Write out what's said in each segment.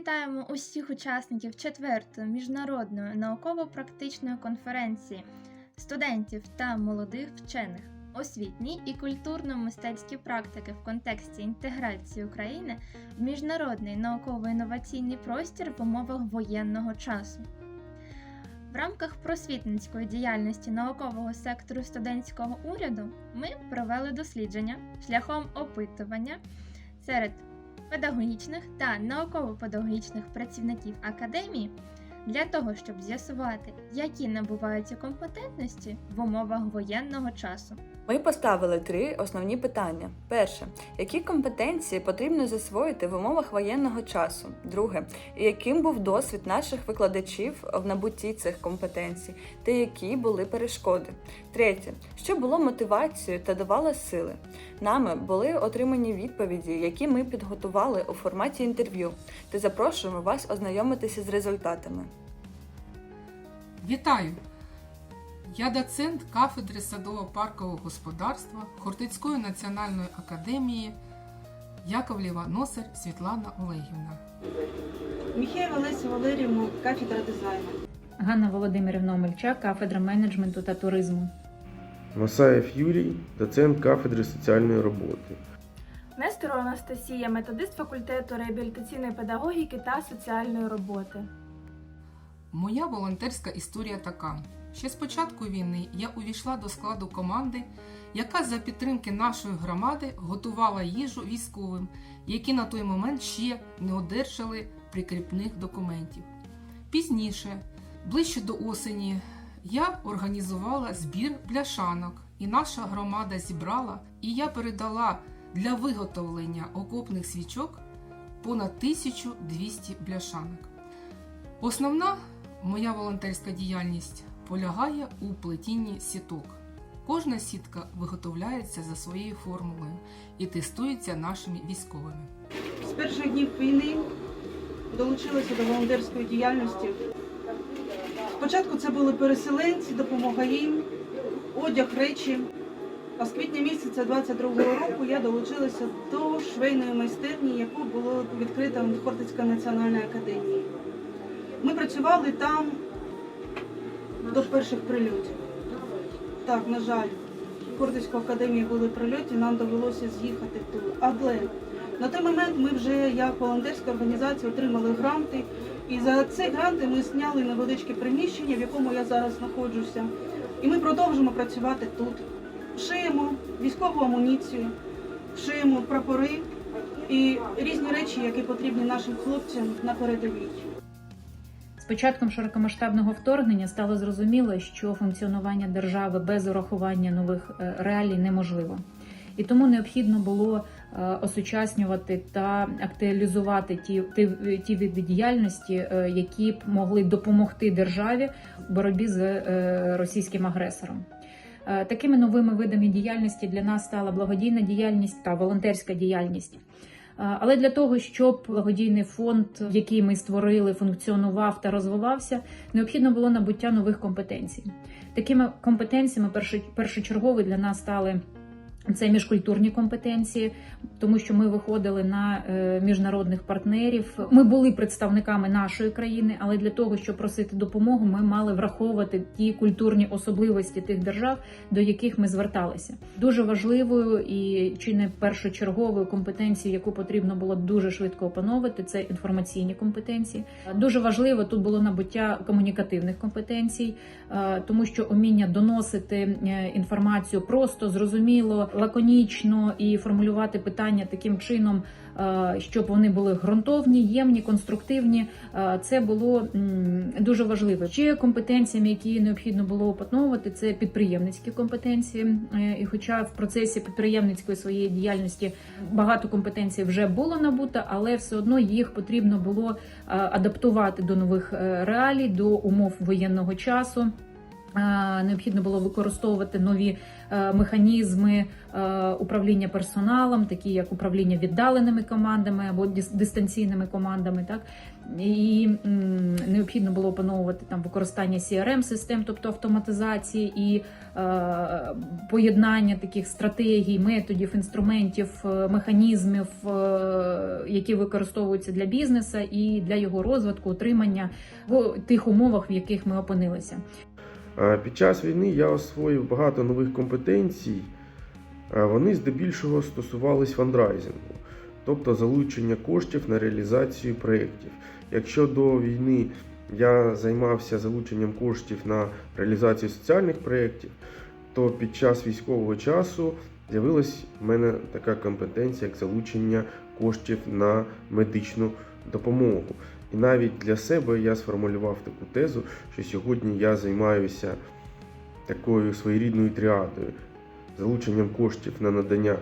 вітаємо усіх учасників четвертої міжнародної науково-практичної конференції студентів та молодих вчених. Освітні і культурно-мистецькі практики в контексті інтеграції України в міжнародний науково-інноваційний простір в умовах воєнного часу. В рамках просвітницької діяльності наукового сектору студентського уряду ми провели дослідження шляхом опитування серед педагогічних та науково-педагогічних працівників академії для того, щоб з'ясувати, які набуваються компетентності в умовах воєнного часу. Ми поставили три основні питання: перше, які компетенції потрібно засвоїти в умовах воєнного часу? Друге, яким був досвід наших викладачів в набутті цих компетенцій, та які були перешкоди? Третє, що було мотивацією та давало сили? Нами були отримані відповіді, які ми підготували у форматі інтерв'ю, та запрошуємо вас ознайомитися з результатами. Вітаю! Я доцент кафедри садово-паркового господарства Хортицької національної академії Яковлєва Носер Світлана Олегівна. Міхеєва Леся Валерівна, кафедра дизайну. Ганна Володимирівна Омельчак, кафедра менеджменту та туризму. Масаєв Юрій, доцент кафедри соціальної роботи. Несторова Анастасія, методист факультету реабілітаційної педагогіки та соціальної роботи. Моя волонтерська історія така. Ще з початку війни я увійшла до складу команди, яка за підтримки нашої громади готувала їжу військовим, які на той момент ще не одержали прикріпних документів. Пізніше, ближче до осені, я організувала збір бляшанок, і наша громада зібрала, і я передала для виготовлення окопних свічок понад 1200 бляшанок. Основна моя волонтерська діяльність полягає у плетінні сіток. Кожна сітка виготовляється за своєю формулою і тестується нашими військовими. З перших днів війни долучилася до волонтерської діяльності. Спочатку це були переселенці, допомога їм, одяг, речі. А з квітня місяця 22-го року я долучилася до швейної майстерні, яку було відкрито в Хортицької національної академії. Ми працювали там до перших прильотів. Так, на жаль, в Хортицьку академії були прильоти, нам довелося з'їхати тут. Але на той момент ми вже як волонтерська організація отримали гранти. І за ці гранти ми зняли невеличке приміщення, в якому я зараз знаходжуся. І ми продовжимо працювати тут. Шиємо військову амуніцію, шиємо прапори і різні речі, які потрібні нашим хлопцям на передовій. Початком широкомасштабного вторгнення стало зрозуміло, що функціонування держави без урахування нових е, реалій неможливо. І тому необхідно було е, осучаснювати та актуалізувати ті, ті, види діяльності, е, які б могли допомогти державі в боротьбі з російським агресором. Такими новими видами діяльності для нас стала благодійна діяльність та волонтерська діяльність. Е, Але для того, щоб благодійний фонд, який ми створили, функціонував та розвивався, необхідно було набуття нових компетенцій. Такими компетенціями першо- першочергові для нас стали це міжкультурні компетенції, тому що ми виходили на е, міжнародних партнерів. Ми були представниками нашої країни, але для того, щоб просити допомогу, ми мали враховувати ті культурні особливості тих держав, до яких ми зверталися. Дуже важливою і чи не першочерговою компетенцією, яку потрібно було дуже швидко опановувати, це інформаційні компетенції. Дуже важливо тут було набуття комунікативних компетенцій, е, тому що уміння доносити е, інформацію просто зрозуміло, лаконічно і формулювати питання таким чином, е, щоб вони були ґрунтовні, ємні, конструктивні. е, Це було дуже важливо. Ще компетенціями, які необхідно було опановувати, це підприємницькі компетенції. Е, І, хоча в процесі підприємницької своєї діяльності багато компетенцій вже було набуто, але все одно їх потрібно було адаптувати до нових реалій, до умов воєнного часу. Необхідно було використовувати нові е, механізми е, управління персоналом, такі як управління віддаленими командами або дис- дистанційними командами. Так і необхідно було опановувати там використання crm систем тобто автоматизації і е, поєднання таких стратегій, методів, інструментів, механізмів, які використовуються для бізнесу і для його розвитку, утримання в тих умовах, в яких ми опинилися. Під час війни я освоїв багато нових компетенцій. Вони здебільшого стосувались фандрайзингу, тобто залучення коштів на реалізацію проєктів. Якщо до війни я займався залученням коштів на реалізацію соціальних проєктів, то під час військового часу з'явилась в мене така компетенція, як залучення коштів на медичну допомогу. І навіть для себе я сформулював таку тезу, що сьогодні я займаюся такою своєрідною тріадою, залученням коштів на надання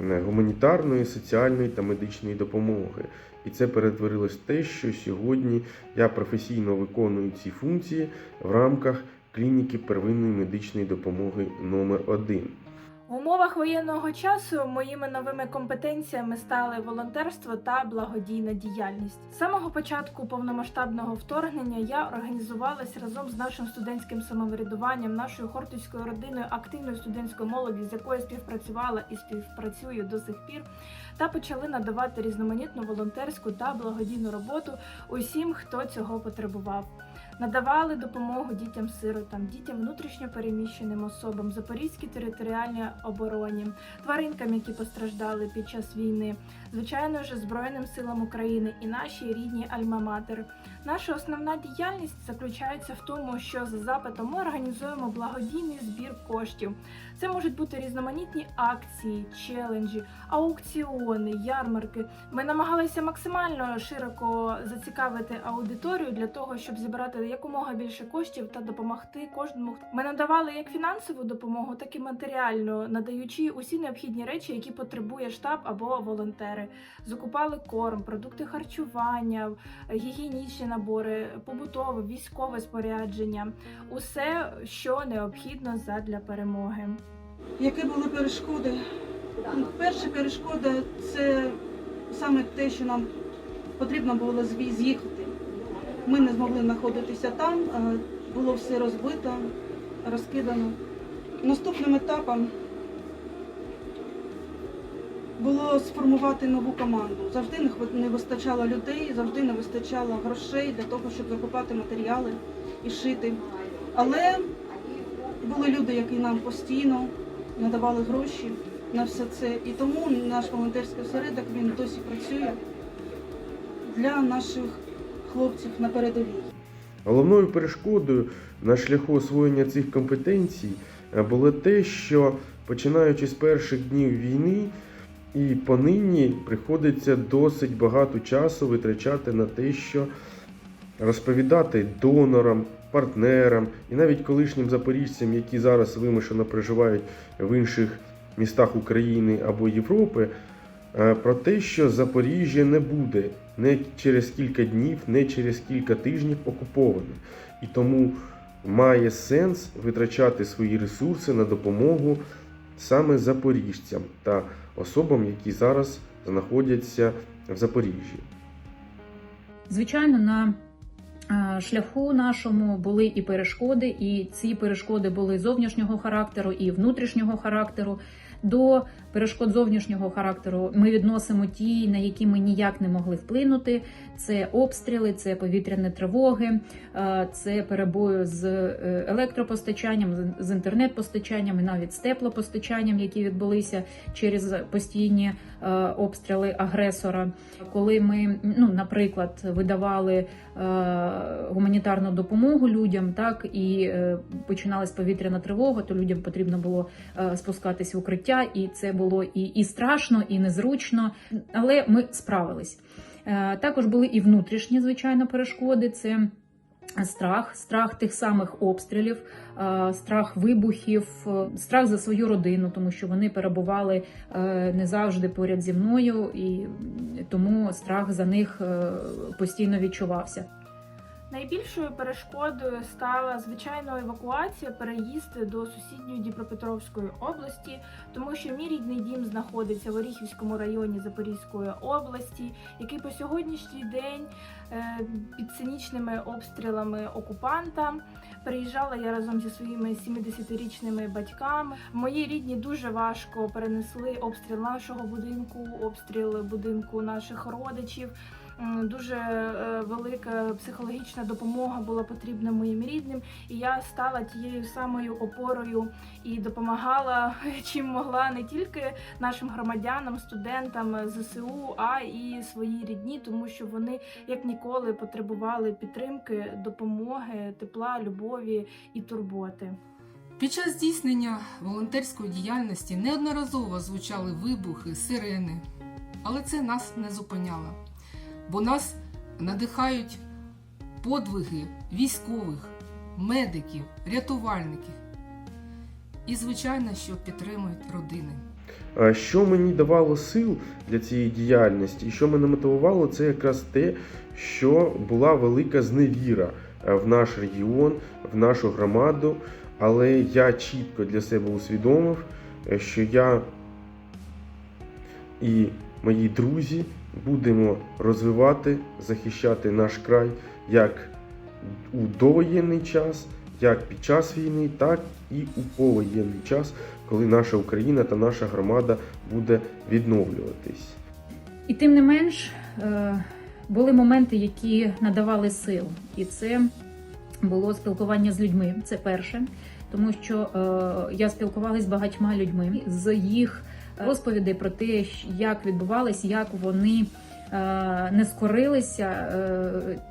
е, гуманітарної, соціальної та медичної допомоги. І це перетворилось в те, що сьогодні я професійно виконую ці функції в рамках клініки первинної медичної допомоги номер 1 В умовах воєнного часу моїми новими компетенціями стали волонтерство та благодійна діяльність. З самого початку повномасштабного вторгнення я організувалась разом з нашим студентським самоврядуванням, нашою хортицькою родиною, активною студентською молоді, з якою співпрацювала і співпрацюю до сих пір, та почали надавати різноманітну волонтерську та благодійну роботу усім, хто цього потребував. Надавали допомогу дітям-сиротам, дітям внутрішньо переміщеним особам, Запорізькій територіальній обороні, тваринкам, які постраждали під час війни, звичайно ж Збройним силам України і нашій рідній Альма-Матер. Наша основна діяльність заключається в тому, що за запитом ми організуємо благодійний збір коштів. Це можуть бути різноманітні акції, челенджі, аукціони, ярмарки. Ми намагалися максимально широко зацікавити аудиторію для того, щоб зібрати якомога більше коштів та допомогти кожному. Ми надавали як фінансову допомогу, так і матеріальну, надаючи усі необхідні речі, які потребує штаб або волонтери. Закупали корм, продукти харчування, гігієнічні набори, побутове, військове спорядження, усе, що необхідно задля перемоги. Які були перешкоди? Ну, Перша перешкода це саме те, що нам потрібно було зві- з'їхати. Ми не змогли знаходитися там, було все розбито, розкидано. Наступним етапом було сформувати нову команду. Завжди не вистачало людей, завжди не вистачало грошей для того, щоб закупати матеріали і шити. Але були люди, які нам постійно надавали гроші на все це. І тому наш волонтерський осередок він досі працює для наших хлопців на передовій. Головною перешкодою на шляху освоєння цих компетенцій е, було те, що починаючи з перших днів війни і понині приходиться досить багато часу витрачати на те, що розповідати донорам, партнерам і навіть колишнім запоріжцям, які зараз вимушено проживають в інших містах України або Європи, е, про те, що Запоріжжя не буде не через кілька днів, не через кілька тижнів окуповане. І тому має сенс витрачати свої ресурси на допомогу саме запоріжцям та особам, які зараз знаходяться в Запоріжжі. Звичайно, на е, шляху нашому були і перешкоди, і ці перешкоди були зовнішнього характеру і внутрішнього характеру. До перешкод зовнішнього характеру ми відносимо ті, на які ми ніяк не могли вплинути. Це обстріли, це повітряні тривоги, е, це перебої з е, електропостачанням, з- інтернет-постачанням і навіть з теплопостачанням, які відбулися через постійні е, обстріли агресора. Коли ми, ну, наприклад, видавали гуманітарну допомогу людям, так і починалась повітряна тривога, то людям потрібно було спускатись в укриття, і це було і, і страшно, і незручно, але ми справились. Е, Також були і внутрішні, звичайно, перешкоди. Це страх, страх тих самих обстрілів, е, страх вибухів, е, страх за свою родину, тому що вони перебували не завжди поряд зі мною, і тому страх за них постійно відчувався. Найбільшою перешкодою стала звичайно евакуація, переїзд до сусідньої Дніпропетровської області, тому що мій рідний дім знаходиться в Оріхівському районі Запорізької області, який по сьогоднішній день е, під цинічними обстрілами окупанта. Переїжджала я разом зі своїми 70-річними батьками. Мої рідні дуже важко перенесли обстріл нашого будинку, обстріл будинку наших родичів. М, Дуже е, велика психологічна допомога була потрібна моїм рідним, і я стала тією самою опорою і допомагала чим могла не тільки нашим громадянам, студентам ЗСУ, а і своїй рідні, тому що вони як ніколи потребували підтримки, допомоги, тепла, любові і турботи. Під час здійснення волонтерської діяльності неодноразово звучали вибухи, сирени, але це нас не зупиняло, бо нас надихають подвиги військових, медиків, рятувальників і, звичайно, що підтримують родини. Що мені давало сил для цієї діяльності, і що мене мотивувало, це якраз те, що була велика зневіра е, в наш регіон, в нашу громаду. Але я чітко для себе усвідомив, е, що я і мої друзі будемо розвивати, захищати наш край як у довоєнний час, як під час війни, так і у повоєнний час, коли наша Україна та наша громада буде відновлюватись. І тим не менш е, були моменти, які надавали сил, і це було спілкування з людьми. Це перше, тому що е, я спілкувалася з багатьма людьми з їх розповідей про те, як відбувалось, як вони. Е, Не скорилися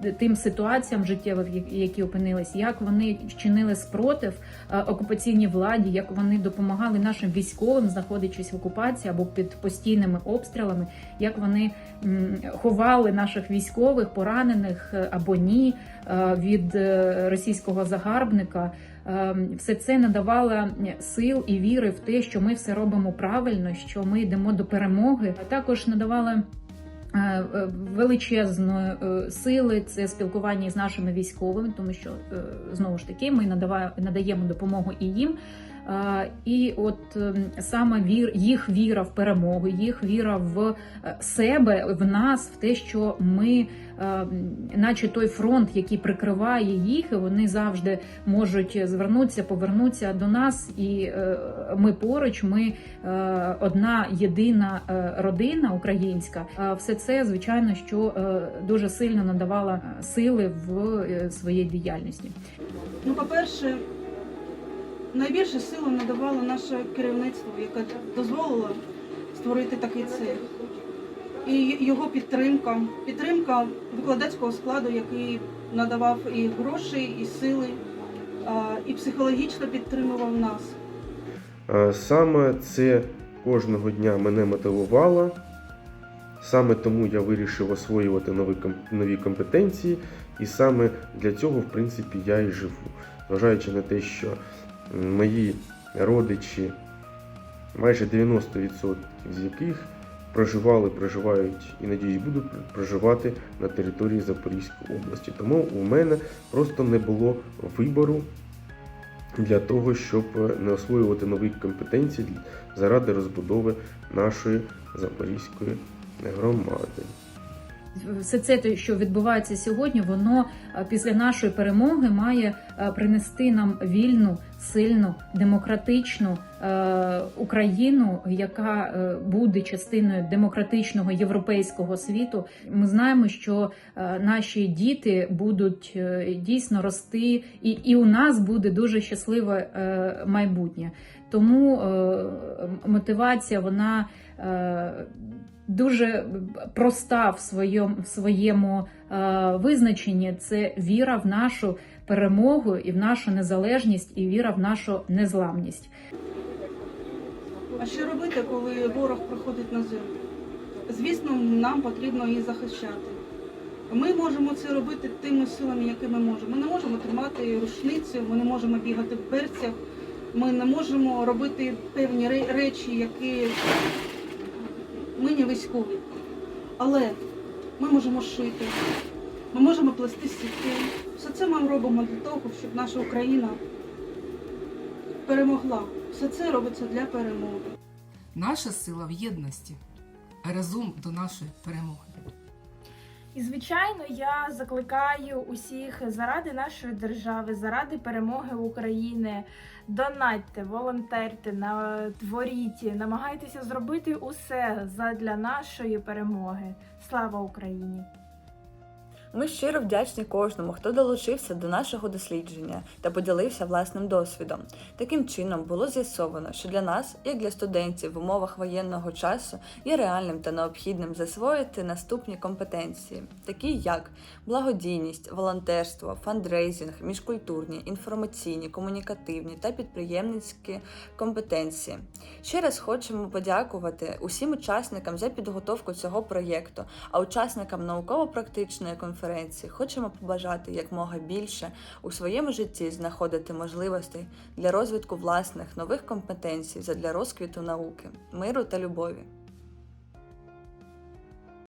е, тим ситуаціям життєвим, які- опинились, як вони вчинили спротив е, окупаційній владі, як вони допомагали нашим військовим, знаходячись в окупації або під постійними обстрілами, як вони ховали наших військових, поранених або ні від російського загарбника. Все це надавало сил і віри в те, що ми все робимо правильно, що ми йдемо до перемоги. А Також надавало е, величезної е, сили це спілкування з нашими військовими, тому що е, знову ж таки ми надаємо допомогу і їм. Е, І от саме вір, їх віра в перемогу, їх віра в е, себе, в нас, в те, що ми, е, наче той фронт, який прикриває їх, і вони завжди можуть звернутися, повернутися до нас, і е, ми поруч, ми е, одна єдина е, родина українська. Все це, звичайно, що дуже сильно надавало сили в своїй діяльності. Ну, по-перше, найбільше сили надавало наше керівництво, яке дозволило створити такий цех. І його підтримка, підтримка викладацького складу, який надавав і гроші, і сили, і психологічно підтримував нас. Е, Саме це кожного дня мене мотивувало. Саме тому я вирішив освоювати нові, нові компетенції, і саме для цього, в принципі, я і живу. Зважаючи на те, що мої родичі, майже 90% з яких проживали, проживають і надіюсь будуть проживати на території Запорізької області. Тому у мене просто не було вибору для того, щоб не освоювати нові компетенції заради розбудови нашої Запорізької громади. все це, що відбувається сьогодні, воно е, після нашої перемоги має е, принести нам вільну, сильну, демократичну е, Україну, яка е, буде частиною демократичного європейського світу. Ми знаємо, що е, наші діти будуть е, дійсно рости, і, і у нас буде дуже щасливе е, майбутнє. Тому е, мотивація вона. е, дуже проста в своєму, в своєму е, визначенні це віра в нашу перемогу і в нашу незалежність, і віра в нашу незламність. А що робити, коли ворог приходить на землю? Звісно, нам потрібно її захищати. Ми можемо це робити тими силами, якими можемо. Ми не можемо тримати рушницю, ми не можемо бігати в берцях, ми не можемо робити певні речі, які ми не військові. Але ми можемо шити, Ми можемо плести сітки. Все це ми робимо для того, щоб наша Україна перемогла. Все це робиться для перемоги. Наша сила в єдності. Разом до нашої перемоги. І звичайно, я закликаю усіх заради нашої держави, заради перемоги України. Донатьте, волонтерте, на- творіть, намагайтеся зробити усе задля нашої перемоги. Слава Україні! Ми щиро вдячні кожному, хто долучився до нашого дослідження та поділився власним досвідом. Таким чином було з'ясовано, що для нас, як для студентів в умовах воєнного часу, є реальним та необхідним засвоїти наступні компетенції, такі як благодійність, волонтерство, фандрейзинг, міжкультурні, інформаційні, комунікативні та підприємницькі компетенції. Ще раз хочемо подякувати усім учасникам за підготовку цього проєкту, а учасникам науково-практичної конференції хочемо побажати якмога більше у своєму житті знаходити можливостей для розвитку власних нових компетенцій задля розквіту науки, миру та любові.